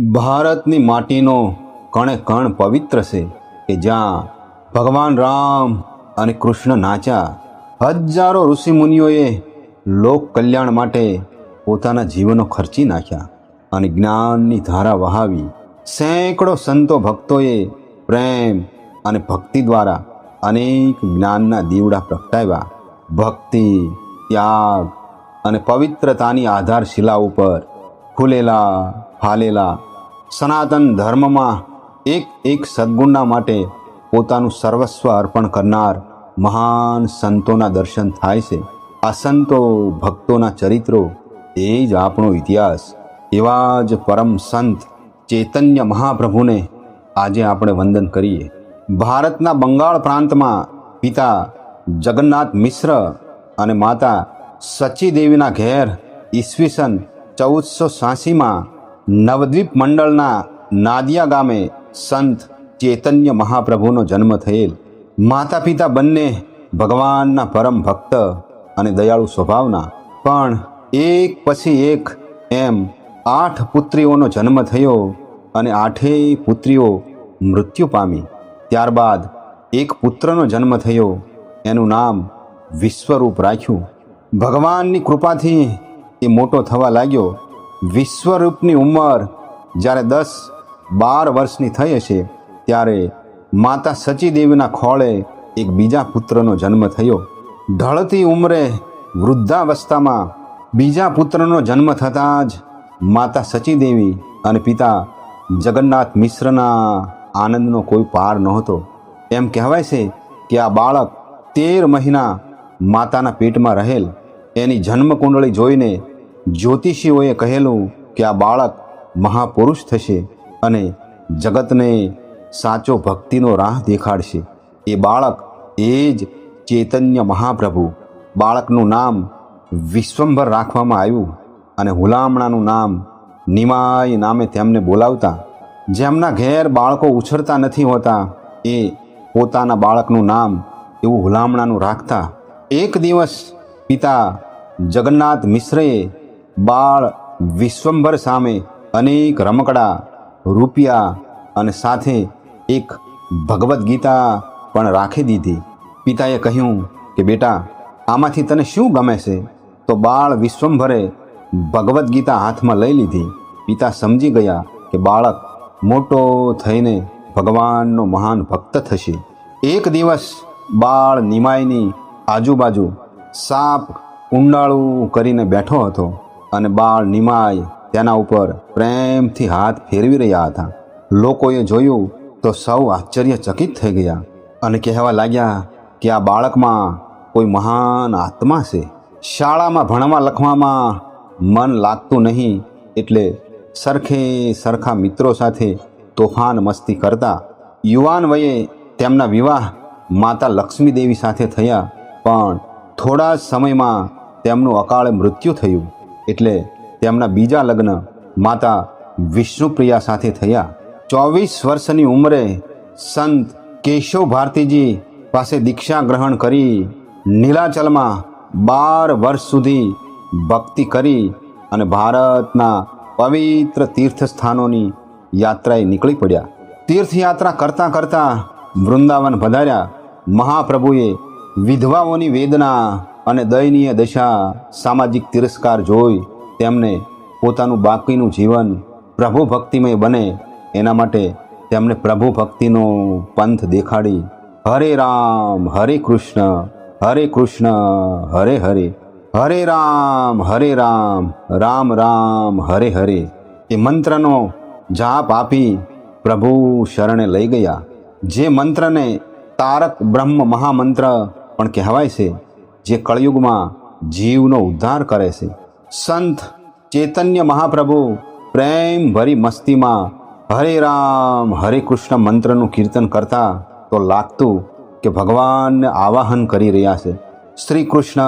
ભારતની માટીનો કણે કણ પવિત્ર છે કે જ્યાં ભગવાન રામ અને કૃષ્ણ નાચ્યા હજારો ઋષિમુનિઓએ લોક કલ્યાણ માટે પોતાના જીવનો ખર્ચી નાખ્યા અને જ્ઞાનની ધારા વહાવી. સેંકડો સંતો ભક્તોએ પ્રેમ અને ભક્તિ દ્વારા અનેક જ્ઞાનના દીવડા પ્રગટાવ્યા. ભક્તિ, ત્યાગ અને પવિત્રતાની આધારશિલા ઉપર ફૂલેલા ફાલેલા સનાતન ધર્મમાં એક એક સદ્ગુણના માટે પોતાનું સર્વસ્વ અર્પણ કરનાર મહાન સંતોના દર્શન થાય છે. આ સંતો, ભક્તોના ચરિત્રો એ જ આપણો ઇતિહાસ. એવા જ પરમ સંત ચૈતન્ય મહાપ્રભુને આજે આપણે વંદન કરીએ. ભારતના બંગાળ પ્રાંતમાં પિતા જગન્નાથ મિશ્ર અને માતા સચીદેવીના ઘેર ઈસવીસન ચૌદસો સાસીમાં નવદ્વીપ મંડળના નાદિયા ગામે સંત ચૈતન્ય મહાપ્રભુનો જન્મ થયેલ. માતા પિતા બંને ભગવાનના પરમ ભક્ત અને દયાળુ સ્વભાવના. પણ એક પછી એક એમ આઠ પુત્રીઓનો જન્મ થયો અને આઠેય પુત્રીઓ મૃત્યુ પામી. ત્યારબાદ એક પુત્રનો જન્મ થયો. એનું નામ વિશ્વરૂપ રાખ્યું. ભગવાનની કૃપાથી એ મોટો થવા લાગ્યો. વિશ્વરૂપની ઉંમર જ્યારે દસ બાર વર્ષની થઈ હશે, ત્યારે માતા સચીદેવીના ખોળે એક બીજા પુત્રનો જન્મ થયો. ઢળતી ઉંમરે વૃદ્ધાવસ્થામાં બીજા પુત્રનો જન્મ થતાં જ માતા સચીદેવી અને પિતા જગન્નાથ મિશ્રના આનંદનો કોઈ પાર નહોતો. એમ કહેવાય છે કે આ બાળક તેર મહિના માતાના પેટમાં રહેલ. એની જન્મકુંડળી જોઈને જ્યોતિષીઓએ કહેલું કે આ બાળક મહાપુરુષ થશે અને જગતને સાચો ભક્તિનો રાહ દેખાડશે. એ બાળક એ જ ચૈતન્ય મહાપ્રભુ. બાળકનું નામ વિશ્વંભર રાખવામાં આવ્યું અને હુલામણાનું નામ નિમાય નામે તેમને બોલાવતા. જેમના ઘેર બાળકો ઉછરતા નથી હોતા, એ પોતાના બાળકનું નામ એવું હુલામણાનું રાખતા. એક દિવસ પિતા જગન્નાથ મિશ્રએ બાળ વિશ્વંભર સામે અનેક રમકડા, રૂપિયા અને સાથે એક ભગવદ્ ગીતા પણ રાખી દીધી. પિતાએ કહ્યું કે, બેટા, આમાંથી તને શું ગમે છે? તો બાળ વિશ્વંભરે ભગવદ્ ગીતા હાથમાં લઈ લીધી. પિતા સમજી ગયા કે બાળક મોટો થઈને ભગવાનનો મહાન ભક્ત થશે. એક દિવસ બાળ નિમાયની આજુબાજુ સાપ કુંડાળું કરીને બેઠો હતો. અને બાળ નિમાય તેના ઉપર પ્રેમથી હાથ ફેરવી રહ્યા હતા. લોકોએ જોયું તો સૌ આશ્ચર્યચકિત થઈ ગયા અને કહેવા લાગ્યા કે આ બાળકમાં કોઈ મહાન આત્મા છે. શાળામાં ભણવા લખવામાં મન લાગતું નહીં એટલે સરખે સરખા મિત્રો સાથે તોફાન મસ્તી કરતા યુવાન વયે તેમના વિવાહ માતા લક્ષ્મીદેવી સાથે થયા પણ થોડા જ સમયમાં તેમનું અકાળે મૃત્યુ થયું. એટલે તેમના બીજા લગ્ન માતા વિષ્ણુપ્રિયા સાથે થયા. ચોવીસ વર્ષની ઉંમરે સંત કેશવ ભારતીજી પાસે દીક્ષા ગ્રહણ કરી નીલાચલમાં બાર વર્ષ સુધી ભક્તિ કરી અને ભારતના પવિત્ર તીર્થસ્થાનોની યાત્રાએ નીકળી પડ્યા. તીર્થયાત્રા કરતાં કરતાં વૃંદાવન પધાર્યા. મહાપ્રભુએ વિધવાઓની વેદના અને દયનીય દશા સામાજિક તિરસ્કાર જોઈ તેમને પોતાનું બાકીનું જીવન પ્રભુ ભક્તિમય બને. એના માટે તેમણે પ્રભુ ભક્તિનો પંથ દેખાડી. હરે રામ, હરે કૃષ્ણ હરે કૃષ્ણ, હરે હરે. હરે રામ હરે રામ રામ રામ, હરે હરે. એ મંત્રનો જાપ આપી પ્રભુ શરણે લઈ ગયા. જે મંત્રને તારક બ્રહ્મ મહામંત્ર પણ કહેવાય છે જે કળયુગમાં જીવનો ઉદ્ધાર કરે છે. સંત ચૈતન્ય મહાપ્રભુ પ્રેમ ભરી મસ્તીમાં હરે રામ, હરે કૃષ્ણ મંત્રનું કીર્તન કરતા તો લાગતું કે ભગવાનને આવાહન કરી રહ્યા છે. શ્રી કૃષ્ણ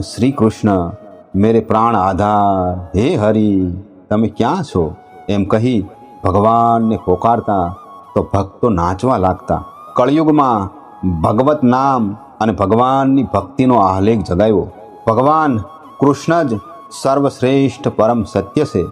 શ્રી કૃષ્ણ, મેરે પ્રાણ આધાર, હે હરિ, તમે ક્યાં છો? એમ કહી ભગવાનને પોકારતા તો ભક્તો નાચવા લાગતા. કળયુગમાં ભગવત નામ અને ભગવાનની ભક્તિનો આહલેખ જગાવ્યો. ભગવાન કૃષ્ણ જ સર્વશ્રેષ્ઠ પરમ સત્ય છે.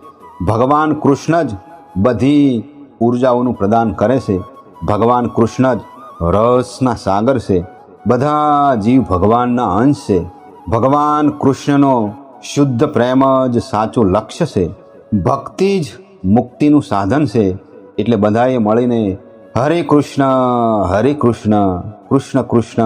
ભગવાન કૃષ્ણ જ બધી ઉર્જાઓનું પ્રદાન કરે છે. ભગવાન કૃષ્ણ જ રસના સાગર છે. બધા જીવ ભગવાનના અંશ છે. ભગવાન કૃષ્ણનો શુદ્ધ પ્રેમ જ સાચું લક્ષ્ય છે. ભક્તિ જ મુક્તિનું સાધન છે. એટલે બધાએ મળીને હરે કૃષ્ણ હરે કૃષ્ણ. કૃષ્ણ કૃષ્ણ,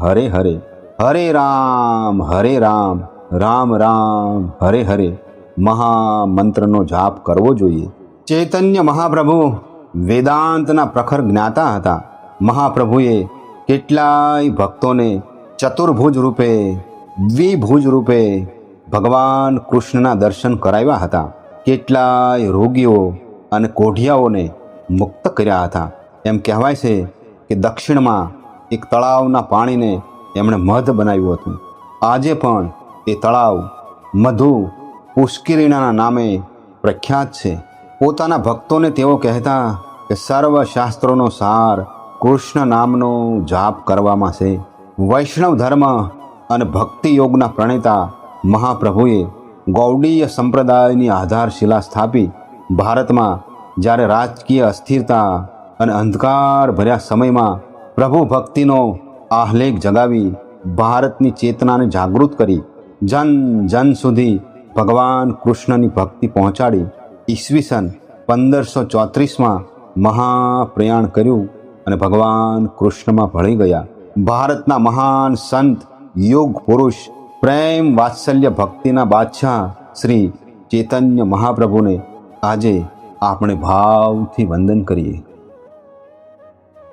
હરે હરે. હરે રામ હરે રામ રામ રામ, હરે હરે. મહામંત્રનો જાપ કરવો જોઈએ. ચૈતન્ય મહાપ્રભુ વેદાંતના પ્રખર જ્ઞાતા હતા. મહાપ્રભુએ કેટલાય ભક્તોને ચતુર્ભુજ રૂપે, દ્વિભુજ રૂપે ભગવાન કૃષ્ણના દર્શન કરાવ્યા હતા. કેટલાય રોગીઓ અને કોઢિયાઓને મુક્ત કર્યા હતા. એમ કહેવાય છે કે દક્ષિણમાં એક તળાવના પાણીને એમણે મધ બનાવ્યું હતું. આજે પણ એ તળાવ મધુ પુષ્કિરીણાના નામે પ્રખ્યાત છે. પોતાના ભક્તોને તેઓ કહેતા કે સર્વ શાસ્ત્રોનો સાર કૃષ્ણ નામનો જાપ કરવામાં છે. વૈષ્ણવ ધર્મ અને ભક્તિ યોગના પ્રણેતા મહાપ્રભુએ ગૌડીય સંપ્રદાયની આધારશિલા સ્થાપી. ભારતમાં જ્યારે રાજકીય અસ્થિરતા અને અંધકાર ભર્યા સમયમાં પ્રભુ ભક્તિનો આહ્લેખ જગાવી, ભારતની ચેતનાને જાગૃત કરી, જન જન સુધી ભગવાન કૃષ્ણની ભક્તિ પહોંચાડી, ઈસવીસન પંદરસો ચોત્રીસમાં મહાપ્રયાણ કર્યું અને ભગવાન કૃષ્ણમાં ભળી ગયા. ભારતના મહાન સંત, યોગ પુરુષ, પ્રેમ વાત્સલ્ય ભક્તિના બાદશાહ શ્રી ચૈતન્ય મહાપ્રભુને આજે આપણે ભાવથી વંદન કરીએ.